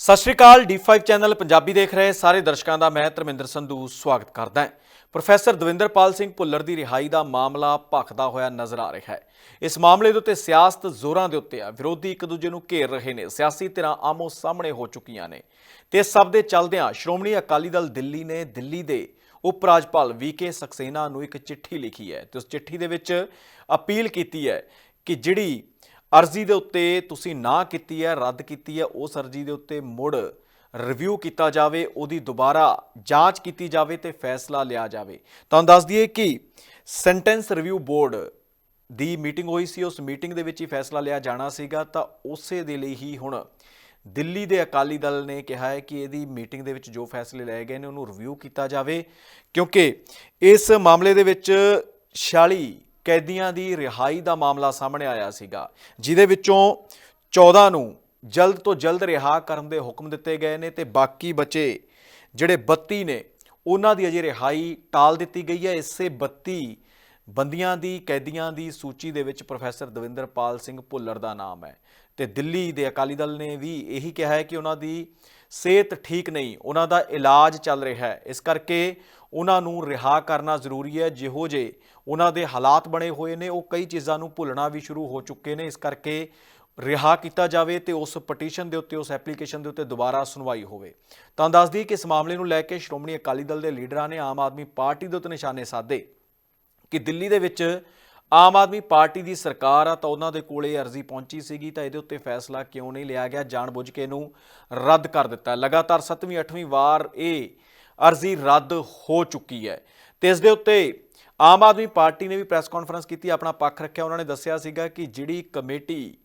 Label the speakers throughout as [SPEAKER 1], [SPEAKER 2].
[SPEAKER 1] ਸਤਿ ਸ਼੍ਰੀ ਅਕਾਲ D5 channel Punjabi ਦੇਖ ਰਹੇ ਸਾਰੇ ਦਰਸ਼ਕਾਂ ਦਾ ਮੈਂ ਧਰਮਿੰਦਰ ਸੰਧੂ ਸਵਾਗਤ ਕਰਦਾ ਹਾਂ। ਪ੍ਰੋਫੈਸਰ ਦਵਿੰਦਰਪਾਲ ਸਿੰਘ ਭੁੱਲਰ ਦੀ ਰਿਹਾਈ ਦਾ ਮਾਮਲਾ ਭਖਦਾ ਹੋਇਆ ਨਜ਼ਰ ਆ ਰਿਹਾ ਹੈ। ਇਸ ਮਾਮਲੇ ਦੇ ਉੱਤੇ ਸਿਆਸਤ ਜ਼ੋਰਾਂ ਦੇ ਉੱਤੇ ਆ। ਵਿਰੋਧੀ ਇੱਕ ਦੂਜੇ ਨੂੰ ਘੇਰ ਰਹੇ ਨੇ। ਸਿਆਸੀ ਧਿਰਾਂ ਆਮੋ ਸਾਹਮਣੇ ਹੋ ਚੁੱਕੀਆਂ ਨੇ। ਤੇ ਇਸ ਸਭ ਦੇ ਚੱਲਦਿਆਂ ਸ਼੍ਰੋਮਣੀ ਅਕਾਲੀ ਦਲ ਦਿੱਲੀ ਨੇ ਦਿੱਲੀ ਦੇ ਉਪ ਰਾਜਪਾਲ ਵੀਕੇ ਸਕਸੇਨਾ ਨੂੰ ਇੱਕ ਚਿੱਠੀ ਲਿਖੀ ਹੈ। ਤੇ ਉਸ ਚਿੱਠੀ ਦੇ ਵਿੱਚ ਅਪੀਲ ਕੀਤੀ ਹੈ ਕਿ ਜਿਹੜੀ ਅਰਜ਼ੀ ਦੇ ਉੱਤੇ ਤੁਸੀਂ ਨਾ ਕੀਤੀ ਹੈ, ਰੱਦ ਕੀਤੀ ਹੈ, ਉਸ ਅਰਜ਼ੀ ਦੇ ਉੱਤੇ ਮੁੜ ਰਿਵਿਊ ਕੀਤਾ ਜਾਵੇ, ਉਹਦੀ ਦੁਬਾਰਾ ਜਾਂਚ ਕੀਤੀ ਜਾਵੇ ਤੇ ਫੈਸਲਾ ਲਿਆ ਜਾਵੇ। ਤੁਹਾਨੂੰ ਦੱਸ ਦਈਏ ਕਿ ਸੈਂਟੈਂਸ ਰਿਵਿਊ ਬੋਰਡ ਦੀ ਮੀਟਿੰਗ ਹੋਈ ਸੀ, ਉਸ ਮੀਟਿੰਗ ਦੇ ਵਿੱਚ ਹੀ ਫੈਸਲਾ ਲਿਆ ਜਾਣਾ ਸੀਗਾ, ਤਾਂ ਉਸੇ ਦੇ ਲਈ ਹੀ ਹੁਣ ਦਿੱਲੀ ਦੇ ਅਕਾਲੀ ਦਲ ਨੇ ਕਿਹਾ ਹੈ ਕਿ ਇਹਦੀ ਮੀਟਿੰਗ ਦੇ ਵਿੱਚ ਜੋ ਫੈਸਲੇ ਲਏ ਗਏ ਨੇ, ਉਹਨੂੰ ਰਿਵਿਊ ਕੀਤਾ ਜਾਵੇ, ਕਿਉਂਕਿ ਇਸ ਮਾਮਲੇ ਦੇ ਵਿੱਚ 46 ਕੈਦੀਆਂ ਦੀ ਰਿਹਾਈ ਦਾ ਮਾਮਲਾ ਸਾਹਮਣੇ ਆਇਆ ਸੀਗਾ, ਜਿਹਦੇ ਵਿੱਚੋਂ 14 ਨੂੰ ਜਲਦ ਤੋਂ ਜਲਦ ਰਿਹਾ ਕਰਨ ਦੇ ਹੁਕਮ ਦਿੱਤੇ ਗਏ ਨੇ ਤੇ ਬਾਕੀ ਬਚੇ ਜਿਹੜੇ 32 ਨੇ, ਉਹਨਾਂ ਦੀ ਅਜੇ ਰਿਹਾਈ ਟਾਲ ਦਿੱਤੀ ਗਈ ਹੈ। ਇਸੇ 32 ਬੰਦੀਆਂ ਦੀ, ਕੈਦੀਆਂ ਦੀ ਸੂਚੀ ਦੇ ਵਿੱਚ ਪ੍ਰੋਫੈਸਰ ਦਵਿੰਦਰਪਾਲ ਸਿੰਘ ਭੁੱਲਰ ਦਾ ਨਾਮ ਹੈ। ਤੇ ਦਿੱਲੀ ਦੇ ਅਕਾਲੀ ਦਲ ਨੇ ਵੀ ਇਹੀ ਕਿਹਾ ਹੈ ਕਿ ਉਹਨਾਂ ਦੀ ਸਿਹਤ ਠੀਕ ਨਹੀਂ, ਉਹਨਾਂ ਦਾ ਇਲਾਜ ਚੱਲ ਰਿਹਾ ਹੈ। ਇਸ ਕਰਕੇ ਉਹਨਾਂ ਨੂੰ ਰਿਹਾ ਕਰਨਾ ਜ਼ਰੂਰੀ ਹੈ। ਜਿਹੋ ਜੇ ਉਹਨਾਂ ਦੇ ਹਾਲਾਤ ਬਣੇ ਹੋਏ ਨੇ, ਉਹ ਕਈ ਚੀਜ਼ਾਂ ਨੂੰ ਭੁੱਲਣਾ ਵੀ ਸ਼ੁਰੂ ਹੋ ਚੁੱਕੇ ਨੇ। ਇਸ ਕਰਕੇ ਰਿਹਾ ਕੀਤਾ ਜਾਵੇ ਤੇ ਉਸ ਪਟੀਸ਼ਨ ਦੇ ਉੱਤੇ, ਉਸ ਐਪਲੀਕੇਸ਼ਨ ਦੇ ਉੱਤੇ ਦੁਬਾਰਾ ਸੁਣਵਾਈ ਹੋਵੇ। ਤਾਂ ਦੱਸ ਦਈਏ ਕਿ ਇਸ ਮਾਮਲੇ ਨੂੰ ਲੈ ਕੇ ਸ਼੍ਰੋਮਣੀ ਅਕਾਲੀ ਦਲ ਦੇ ਲੀਡਰਾਂ ਨੇ ਆਮ ਆਦਮੀ ਪਾਰਟੀ ਦੇ ਉੱਤੇ ਨਿਸ਼ਾਨੇ ਸਾਧੇ। ਕਿ ਦਿੱਲੀ ਦੇ ਵਿੱਚ ਆਮ ਆਦਮੀ ਪਾਰਟੀ ਦੀ ਸਰਕਾਰ ਆ ਤਾਂ ਉਹਨਾਂ ਦੇ ਕੋਲੇ ਅਰਜ਼ੀ ਪਹੁੰਚੀ ਸੀਗੀ ਤਾਂ ਇਹਦੇ ਉੱਤੇ ਫੈਸਲਾ ਕਿਉਂ ਨਹੀਂ ਲਿਆ ਗਿਆ? ਜਾਣਬੁੱਝ ਕੇ ਇਹਨੂੰ ਰੱਦ ਕਰ ਦਿੱਤਾ। ਲਗਾਤਾਰ 7ਵੀਂ 8ਵੀਂ ਵਾਰ ਇਹ ਅਰਜ਼ੀ ਰੱਦ ਹੋ ਚੁੱਕੀ ਹੈ। ਤੇ ਇਸ ਦੇ ਉੱਤੇ ਆਮ ਆਦਮੀ ਪਾਰਟੀ ਨੇ ਵੀ ਪ੍ਰੈਸ ਕਾਨਫਰੰਸ ਕੀਤੀ, ਆਪਣਾ ਪੱਖ ਰੱਖਿਆ। ਉਹਨਾਂ ਨੇ ਦੱਸਿਆ ਸੀਗਾ ਕਿ ਜਿਹੜੀ ਕਮੇਟੀ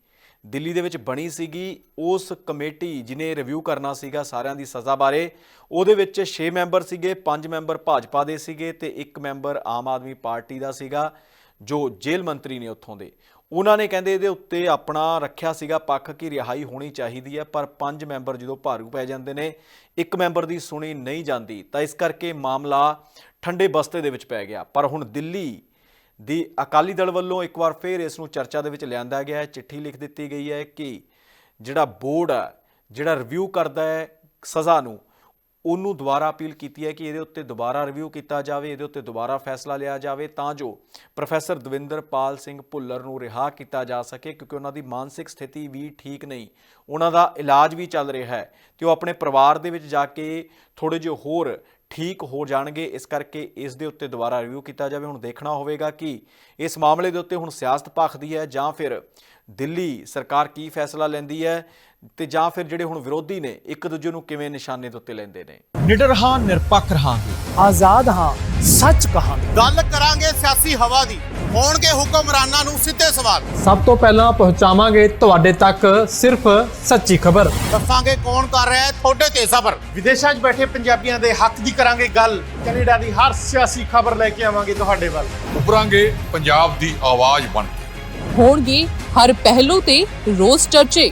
[SPEAKER 1] ਦਿੱਲੀ ਦੇ ਵਿੱਚ ਬਣੀ ਸੀਗੀ। ਉਸ ਕਮੇਟੀ ਜਿਨੇ ਰਿਵਿਊ ਕਰਨਾ ਸੀਗਾ ਸਾਰਿਆਂ ਦੀ ਸਜ਼ਾ ਬਾਰੇ, ਉਹਦੇ ਵਿੱਚ 6 ਮੈਂਬਰ ਸੀਗੇ 5 ਮੈਂਬਰ ਭਾਜਪਾ ਦੇ ਸੀਗੇ ਤੇ 1 ਮੈਂਬਰ ਆਮ ਆਦਮੀ ਪਾਰਟੀ ਦਾ ਸੀਗਾ, ਜੋ ਜੇਲ੍ਹ ਮੰਤਰੀ ਨੇ ਉੱਥੋਂ ਦੇ। ਉਹਨਾਂ ਨੇ ਕਹਿੰਦੇ ਇਹਦੇ ਉੱਤੇ ਆਪਣਾ ਰੱਖਿਆ ਸੀਗਾ, ਪੱਖ ਕਿ ਰਿਹਾਈ ਹੋਣੀ ਚਾਹੀਦੀ ਹੈ, ਪਰ ਪੰਜ ਮੈਂਬਰ ਜਦੋਂ ਭਾਰੂ ਪੈ ਜਾਂਦੇ ਨੇ, ਇੱਕ ਮੈਂਬਰ ਦੀ ਸੁਣੀ ਨਹੀਂ ਜਾਂਦੀ। ਤਾਂ ਇਸ ਕਰਕੇ ਮਾਮਲਾ ਠੰਡੇ ਬਸਤੇ ਦੇ ਵਿੱਚ ਪੈ ਗਿਆ। ਪਰ ਹੁਣ ਦਿੱਲੀ ਦੀ ਅਕਾਲੀ ਦਲ ਵੱਲੋਂ ਇੱਕ ਵਾਰ ਫੇਰ ਇਸ ਨੂੰ ਚਰਚਾ ਦੇ ਵਿੱਚ ਲਿਆਂਦਾ ਗਿਆ ਹੈ। ਚਿੱਠੀ ਲਿਖ ਦਿੱਤੀ ਗਈ ਹੈ ਕਿ ਜਿਹੜਾ ਬੋਰਡ ਹੈ ਜਿਹੜਾ ਰਿਵਿਊ ਕਰਦਾ ਹੈ ਸਜ਼ਾ ਨੂੰ ਉਹਨੂੰ ਦੁਬਾਰਾ ਅਪੀਲ ਕੀਤੀ ਹੈ ਕਿ ਇਹਦੇ ਉੱਤੇ ਦੁਬਾਰਾ ਰਿਵਿਊ ਕੀਤਾ ਜਾਵੇ, ਇਹਦੇ ਉੱਤੇ ਦੁਬਾਰਾ ਫੈਸਲਾ ਲਿਆ ਜਾਵੇ ਤਾਂ ਜੋ ਪ੍ਰੋਫੈਸਰ ਦਵਿੰਦਰਪਾਲ ਸਿੰਘ ਭੁੱਲਰ ਨੂੰ ਰਿਹਾ ਕੀਤਾ ਜਾ ਸਕੇ, ਕਿਉਂਕਿ ਉਹਨਾਂ ਦੀ ਮਾਨਸਿਕ ਸਥਿਤੀ ਵੀ ਠੀਕ ਨਹੀਂ। ਉਹਨਾਂ ਦਾ ਇਲਾਜ ਵੀ ਚੱਲ ਰਿਹਾ ਹੈ ਤੇ ਉਹ ਆਪਣੇ ਪਰਿਵਾਰ ਦੇ ਵਿੱਚ ਜਾ ਕੇ ਥੋੜੇ ਜਿਹਾ ਹੋਰ ਠੀਕ ਹੋ ਜਾਣਗੇ, ਇਸ ਕਰਕੇ ਇਸ ਦੇ ਉੱਤੇ ਦੁਬਾਰਾ ਰਿਵਿਊ ਕੀਤਾ ਜਾਵੇ। ਹੁਣ ਦੇਖਣਾ ਹੋਵੇਗਾ ਕਿ ਇਸ ਮਾਮਲੇ ਦੇ ਉੱਤੇ ਹੁਣ ਸਿਆਸਤ ਭਖਦੀ ਹੈ ਜਾਂ ਫਿਰ ਦਿੱਲੀ ਸਰਕਾਰ ਕੀ ਫੈਸਲਾ ਲੈਂਦੀ ਹੈ। ਤੇ ਜਾਂ ਫਿਰ ਜਿਹੜੇ ਹੁਣ ਵਿਰੋਧੀ ਨੇ ਇੱਕ ਦੂਜੇ ਨੂੰ ਕਿਵੇਂ ਨਿਸ਼ਾਨੇ ਦੇ ਉੱਤੇ ਲੈਂਦੇ ਨੇ?
[SPEAKER 2] ਨਿਡਰ ਹਾਂ ਨਿਰਪੱਖ ਰਹਾਂਗੇ।
[SPEAKER 3] ਆਜ਼ਾਦ ਹਾਂ ਸੱਚ ਕਹਾਂਗੇ।
[SPEAKER 4] ਗੱਲ ਕਰਾਂਗੇ ਸਿਆਸੀ ਹਵਾ ਦੀ। ਹੋਣਗੇ ਹੁਕਮਰਾਨਾਂ ਨੂੰ ਸਿੱਧੇ ਸਵਾਲ।
[SPEAKER 3] ਸਭ ਤੋਂ ਪਹਿਲਾਂ ਪਹੁੰਚਾਵਾਂਗੇ ਤੁਹਾਡੇ ਤੱਕ ਸਿਰਫ ਸੱਚੀ ਖਬਰ।
[SPEAKER 4] ਦੱਸਾਂਗੇ ਕੌਣ ਕਰ ਰਿਹਾ ਹੈ ਤੁਹਾਡੇ ਤੇ ਸਬਰ।
[SPEAKER 5] ਵਿਦੇਸ਼ਾਂ 'ਚ ਬੈਠੇ ਪੰਜਾਬੀਆਂ ਦੇ ਹੱਕ ਦੀ ਕਰਾਂਗੇ ਗੱਲ। ਕੈਨੇਡਾ ਦੀ ਹਰ ਸਿਆਸੀ ਖਬਰ ਲੈ ਕੇ ਆਵਾਂਗੇ ਤੁਹਾਡੇ ਵੱਲ।
[SPEAKER 6] ਉੱਭਰਾਂਗੇ ਪੰਜਾਬ ਦੀ ਆਵਾਜ਼ ਬਣ ਕੇ।
[SPEAKER 7] ਹੋਣਗੇ ਹਰ ਪਹਿਲੂ ਤੇ ਰੋਜ਼ ਚਰਚੇ।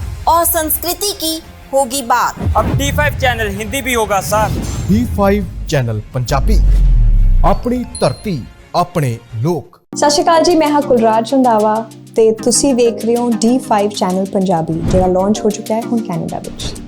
[SPEAKER 8] और संस्कृति की होगी बात
[SPEAKER 9] अब D5 चैनल हिंदी भी होगा सर
[SPEAKER 2] D5 ਚੈਨਲ ਪੰਜਾਬੀ ਆਪਣੀ ਧਰਤੀ ਆਪਣੇ ਲੋਕ
[SPEAKER 10] ਸਤਿ ਸ਼੍ਰੀ ਅਕਾਲ ਜੀ ਮੈਂ ਹਾਂ ਕੁਲਰਾਜ ਰੰਧਾਵਾ ਤੇ ਤੁਸੀਂ ਵੇਖ ਰਹੇ ਹੋ D5 ਚੈਨਲ ਪੰਜਾਬੀ ਜਿਹੜਾ ਲਾਂਚ ਹੋ ਚੁੱਕਾ ਹੈ ਹੁਣ ਕੈਨੇਡਾ ਵਿੱਚ